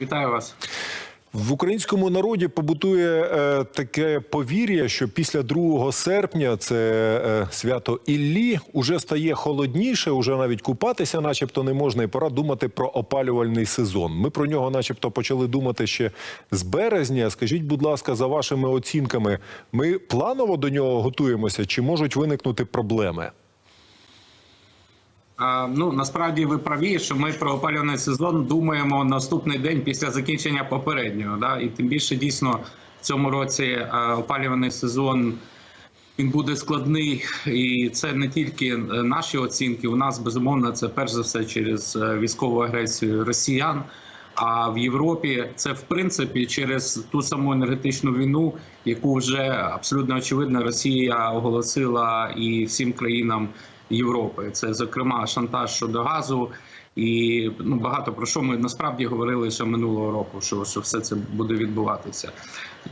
Вітаю вас. В українському народі побутує е, таке повір'я, що після 2 серпня це е, свято Іллі уже стає холодніше, уже навіть купатися, начебто, не можна, і пора думати про опалювальний сезон. Ми про нього, начебто, почали думати ще з березня. Скажіть, будь ласка, за вашими оцінками, ми планово до нього готуємося, чи можуть виникнути проблеми? Ну насправді ви праві, що ми про опалювальний сезон думаємо наступний день після закінчення попереднього. Да? І тим більше дійсно в цьому році опалювальний сезон він буде складний, і це не тільки е, наші оцінки. У нас безумовно це перш за все через е, військову агресію росіян. А в Європі це в принципі через ту саму енергетичну війну, яку вже абсолютно очевидно Росія оголосила і всім країнам Європи. Це зокрема шантаж щодо газу. І ну багато про що ми насправді говорили ще минулого року, що що все це буде відбуватися.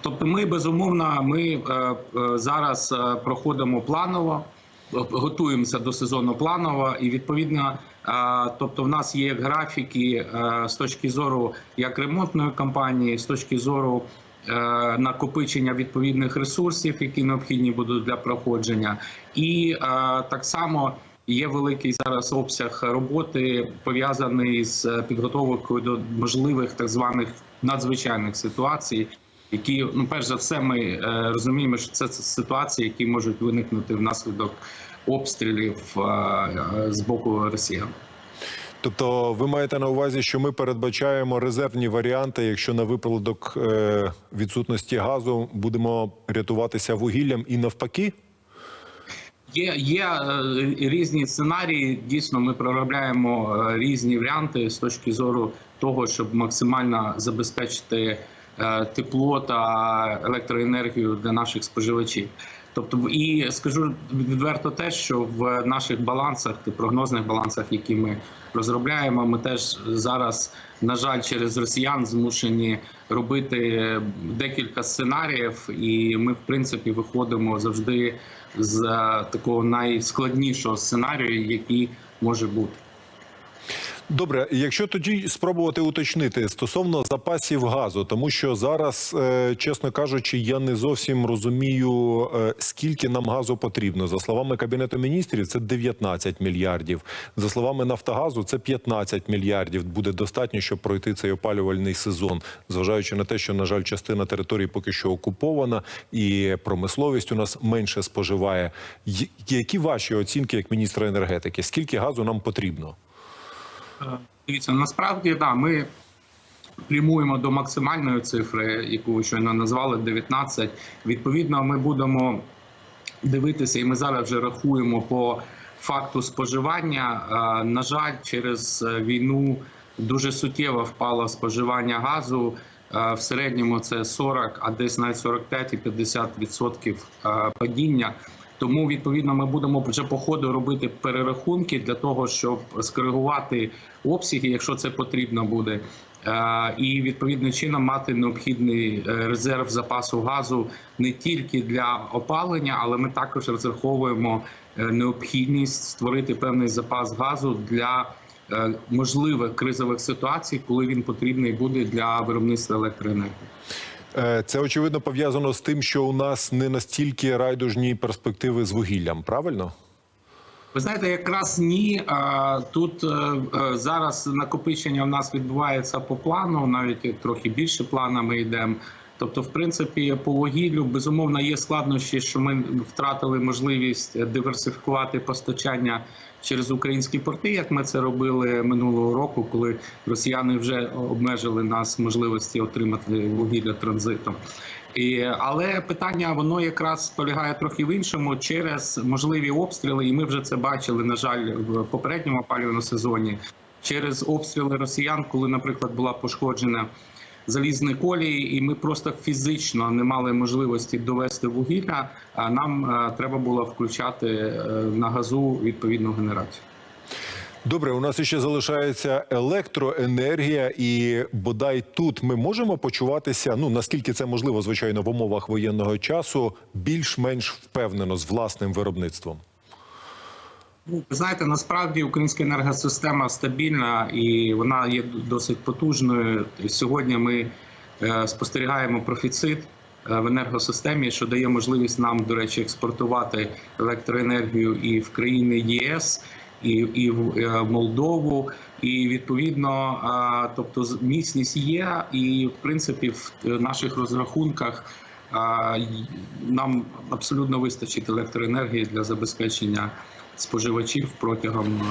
Тобто, ми безумовно, ми е, е, зараз е, проходимо планово, готуємося до сезону планово, і відповідно, е, тобто, в нас є графіки е, з точки зору як ремонтної кампанії, з точки зору накопичення відповідних ресурсів, які необхідні будуть для проходження, і е, так само. Є великий зараз обсяг роботи пов'язаний з підготовкою до можливих так званих надзвичайних ситуацій, які ну перш за все, ми е, розуміємо, що це ситуації, які можуть виникнути внаслідок обстрілів е, е, з боку росіян. Тобто, ви маєте на увазі, що ми передбачаємо резервні варіанти, якщо на випадок е, відсутності газу будемо рятуватися вугіллям і навпаки. Є є е, різні сценарії. Дійсно, ми проробляємо е, різні варіанти з точки зору того, щоб максимально забезпечити тепло та електроенергію для наших споживачів. Тобто, і скажу відверто, те, що в наших балансах, прогнозних балансах, які ми розробляємо, ми теж зараз, на жаль, через росіян змушені робити декілька сценаріїв, і ми, в принципі, виходимо завжди з такого найскладнішого сценарію, який може бути. Добре, якщо тоді спробувати уточнити стосовно запасів газу, тому що зараз, е, чесно кажучи, я не зовсім розумію, е, скільки нам газу потрібно. За словами кабінету міністрів, це 19 мільярдів. За словами Нафтогазу, це 15 мільярдів. Буде достатньо, щоб пройти цей опалювальний сезон, зважаючи на те, що на жаль, частина території поки що окупована, і промисловість у нас менше споживає. Які ваші оцінки як міністра енергетики? Скільки газу нам потрібно? Дивіться, насправді да, ми прямуємо до максимальної цифри, яку ви щойно назвали 19. Відповідно, ми будемо дивитися, і ми зараз вже рахуємо по факту споживання. На жаль, через е, війну дуже суттєво впало споживання газу. В середньому це 40, а десь навіть 45 і 50 відсотків е, падіння. Тому відповідно ми будемо вже по ходу робити перерахунки для того, щоб скоригувати обсяги, якщо це потрібно буде, Е, і відповідним чином мати необхідний е, резерв запасу газу не тільки для опалення, але ми також розраховуємо е, необхідність створити певний запас газу для можливих кризових ситуацій, коли він потрібний буде для виробництва електроенергії. Е, Це очевидно пов'язано з тим, що у нас не настільки райдужні перспективи з вугіллям, правильно? Ви знаєте, якраз ні. Тут е, е, зараз накопичення в нас відбувається по плану, навіть трохи більше плана ми йдемо. Тобто, в принципі, по вугіллю безумовно є складнощі, що ми втратили можливість диверсифікувати постачання через українські порти, як ми це робили минулого року, коли росіяни вже обмежили нас можливості отримати вугілля транзитом. І, але питання воно якраз полягає трохи в іншому через можливі обстріли, і ми вже це бачили, на жаль, в попередньому опалювальному сезоні. Через обстріли росіян, коли, наприклад, була пошкоджена залізні колії, і ми просто фізично не мали можливості довести вугілля. А нам е, треба було включати е, на газу відповідну генерацію. Добре, у нас ще залишається електроенергія, і бодай тут ми можемо почуватися. Ну наскільки це можливо, звичайно, в умовах воєнного часу, більш-менш впевнено з власним виробництвом. Ну, ви знаєте, насправді українська енергосистема стабільна і вона є досить потужною. Сьогодні ми е, спостерігаємо профіцит е, в енергосистемі, що дає можливість нам, до речі, експортувати електроенергію і в країни ЄС, і, і в е, Молдову. І відповідно, тобто міцність є, і в принципі в наших розрахунках. Нам абсолютно вистачить електроенергії для забезпечення споживачів протягом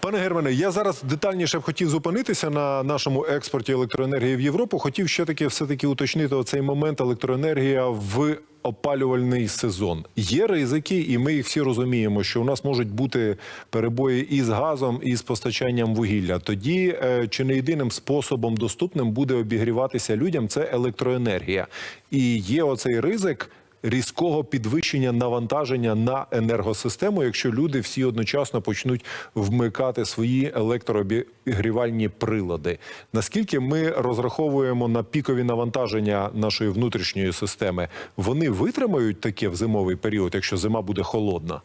Пане Германе, я зараз детальніше б хотів зупинитися на нашому експорті електроенергії в Європу. Хотів ще таки все таки уточнити оцей момент електроенергія в опалювальний сезон. Є ризики, і ми їх всі розуміємо, що у нас можуть бути перебої і з газом, і з постачанням вугілля. Тоді е, чи не єдиним способом доступним буде обігріватися людям це електроенергія, і є оцей ризик різкого підвищення навантаження на енергосистему, якщо люди всі одночасно почнуть вмикати свої електрообігрівальні прилади. Наскільки ми розраховуємо на пікові навантаження нашої внутрішньої системи, вони витримають таке в зимовий період, якщо зима буде холодна?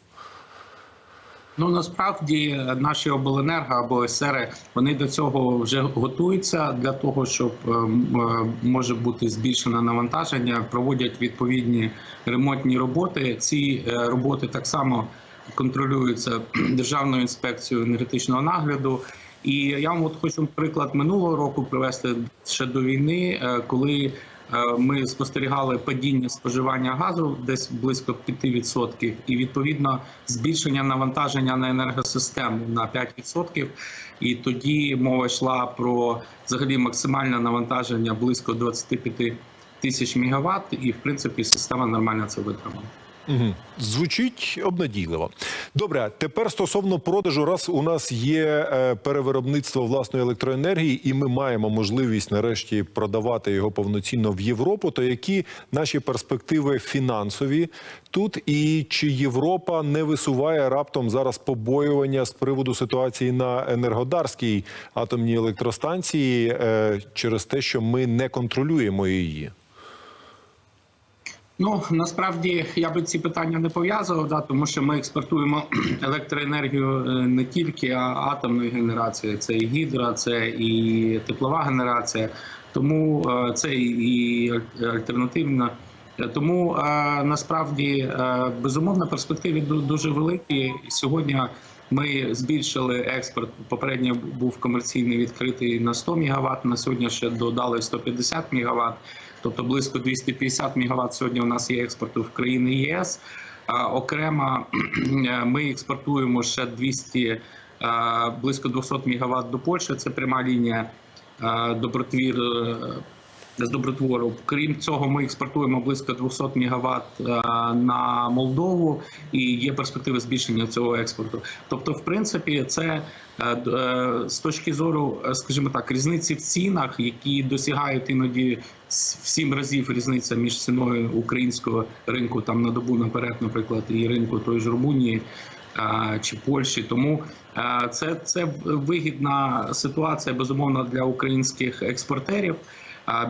Ну насправді наші обленерго або СР, вони до цього вже готуються для того, щоб е, м, е, може бути збільшене навантаження, проводять відповідні ремонтні роботи. Ці е, роботи так само контролюються Державною інспекцією енергетичного нагляду. І я вам от хочу приклад минулого року привести ще до війни, е, коли Ми спостерігали падіння споживання газу десь близько 5%, і відповідно збільшення навантаження на енергосистему на 5%. І тоді мова йшла про взагалі максимальне навантаження близько 25 тисяч мегаватт, і в принципі система нормально це витримала. Угу. Звучить обнадійливо. Добре, тепер стосовно продажу, раз у нас є е, перевиробництво власної електроенергії, і ми маємо можливість нарешті продавати його повноцінно в Європу. То які наші перспективи фінансові тут, і чи Європа не висуває раптом зараз побоювання з приводу ситуації на енергодарській атомній електростанції е, через те, що ми не контролюємо її? Ну насправді я би ці питання не пов'язував, да, тому що ми експортуємо електроенергію е, не тільки атомної генерації, це і гідра, це і теплова генерація, тому е, це і альтернативна. Тому е, насправді безумовно перспективи дуже великі. Сьогодні ми збільшили експорт. Попередньо був комерційний відкритий на 100 МВт, На сьогодні ще додали 150 МВт. Тобто близько 250 МВт сьогодні у нас є експорту в країни ЄС. Окремо ми експортуємо ще 200, близько 200 МВт до Польщі. Це пряма лінія а, добротвір е, з добротвору. Крім цього, ми експортуємо близько 200 МВт на Молдову і є перспективи збільшення цього експорту. Тобто, в принципі, це е, е, з точки зору, е, скажімо так, різниці в цінах, які досягають іноді в сім разів різниця між ціною українського ринку там на добу наперед, наприклад, і ринку тої ж Румунії. е, Чи Польщі, тому е, це, це вигідна ситуація безумовно для українських експортерів.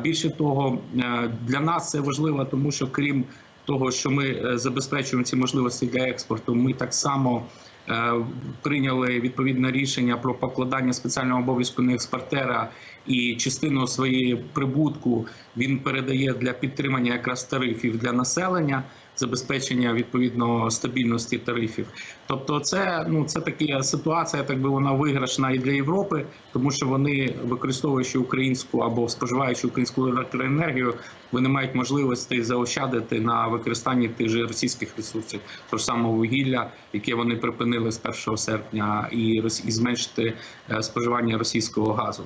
Більше того, е, для нас це важливо, тому що крім того, що ми е, забезпечуємо ці можливості для експорту, ми так само е, прийняли відповідне рішення про покладання спеціального обов'язку на експортера і частину своєї прибутку він передає для підтримання якраз тарифів для населення. Забезпечення відповідно стабільності тарифів, тобто, це ну це така ситуація, так би вона виграшна і для Європи, тому що вони використовуючи українську або споживаючи українську електроенергію, вони мають можливості заощадити на використанні тих же російських ресурсів, того ж самого вугілля, яке вони припинили з 1 серпня, і зменшити е, споживання російського газу.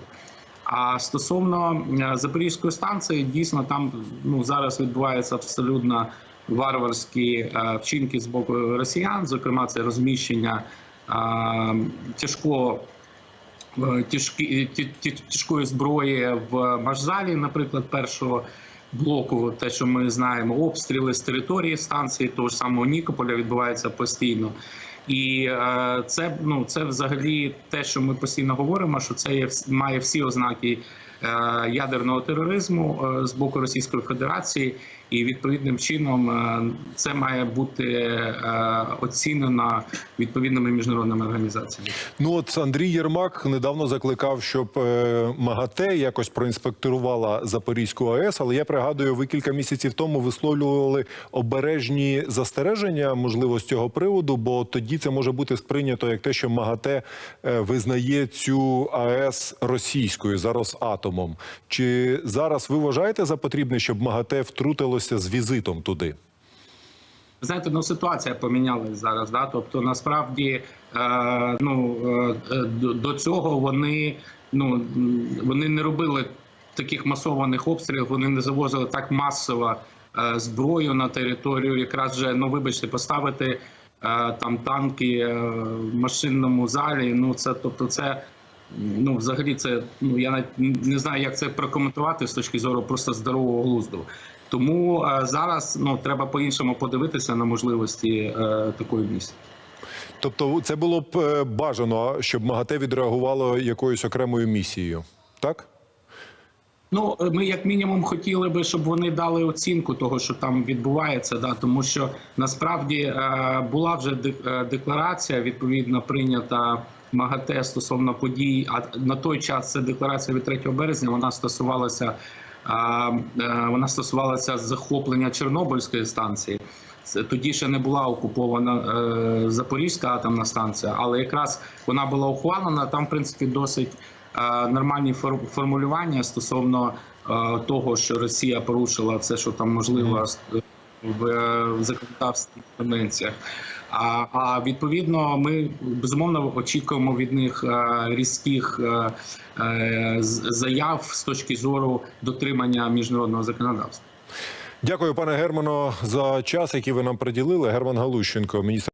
А стосовно е, Запорізької станції, дійсно там ну зараз відбуваються абсолютно варварські е, вчинки з боку росіян. Зокрема, це розміщення е, тяжкого е, тяжкі, тяжкої зброї в Машзалі, наприклад, першого блоку, те, що ми знаємо, обстріли з території станції, того ж самого Нікополя відбувається постійно. І це ну це взагалі те, що ми постійно говоримо, що це є має всі ознаки ядерного тероризму е, з боку Російської Федерації, і відповідним чином е, це має бути е, оцінено відповідними міжнародними організаціями. Ну от Андрій Єрмак недавно закликав, щоб е, МАГАТЕ якось проінспектувала Запорізьку АЕС. Але я пригадую, ви кілька місяців тому висловлювали обережні застереження, можливо, з цього приводу, бо тоді це може бути сприйнято як те, що МАГАТЕ е, визнає цю АЕС російською зараз атомом. Чи зараз ви вважаєте за потрібне, щоб МАГАТЕ втрутилося з візитом туди? Знаєте, ну ситуація помінялась зараз. Да? Тобто, насправді, е, ну е, е, до, цього вони ну вони не робили таких масованих обстрілів, вони не завозили так масово е, зброю на територію. Якраз вже ну вибачте, поставити е, там танки е, в машинному залі. Ну це тобто, це. Ну, взагалі, це ну я навіть не знаю, як це прокоментувати з точки зору просто здорового глузду. Тому е, зараз ну треба по-іншому подивитися на можливості е, такої місії. Тобто, це було б е, бажано, щоб МАГАТЕ відреагувало якоюсь окремою місією, так? Ну, е, ми як мінімум хотіли би, щоб вони дали оцінку того, що там відбувається, да, тому що насправді е, була вже е, декларація відповідно прийнята МАГАТЕ стосовно подій. А на той час це декларація від 3 березня. Вона стосувалася е, вона стосувалася захоплення Чорнобильської станції. Тоді ще не була окупована е, Запорізька атомна станція, але якраз вона була ухвалена. Там, в принципі, досить е, нормальні фор- формулювання стосовно того, що Росія порушила все, що там можливо в законодавстві конвенціях. А, відповідно, ми безумовно очікуємо від них е, різких е, е, заяв з точки зору дотримання міжнародного законодавства. Дякую, пане Германо, за час, який ви нам приділили. Герман Галущенко, міністр.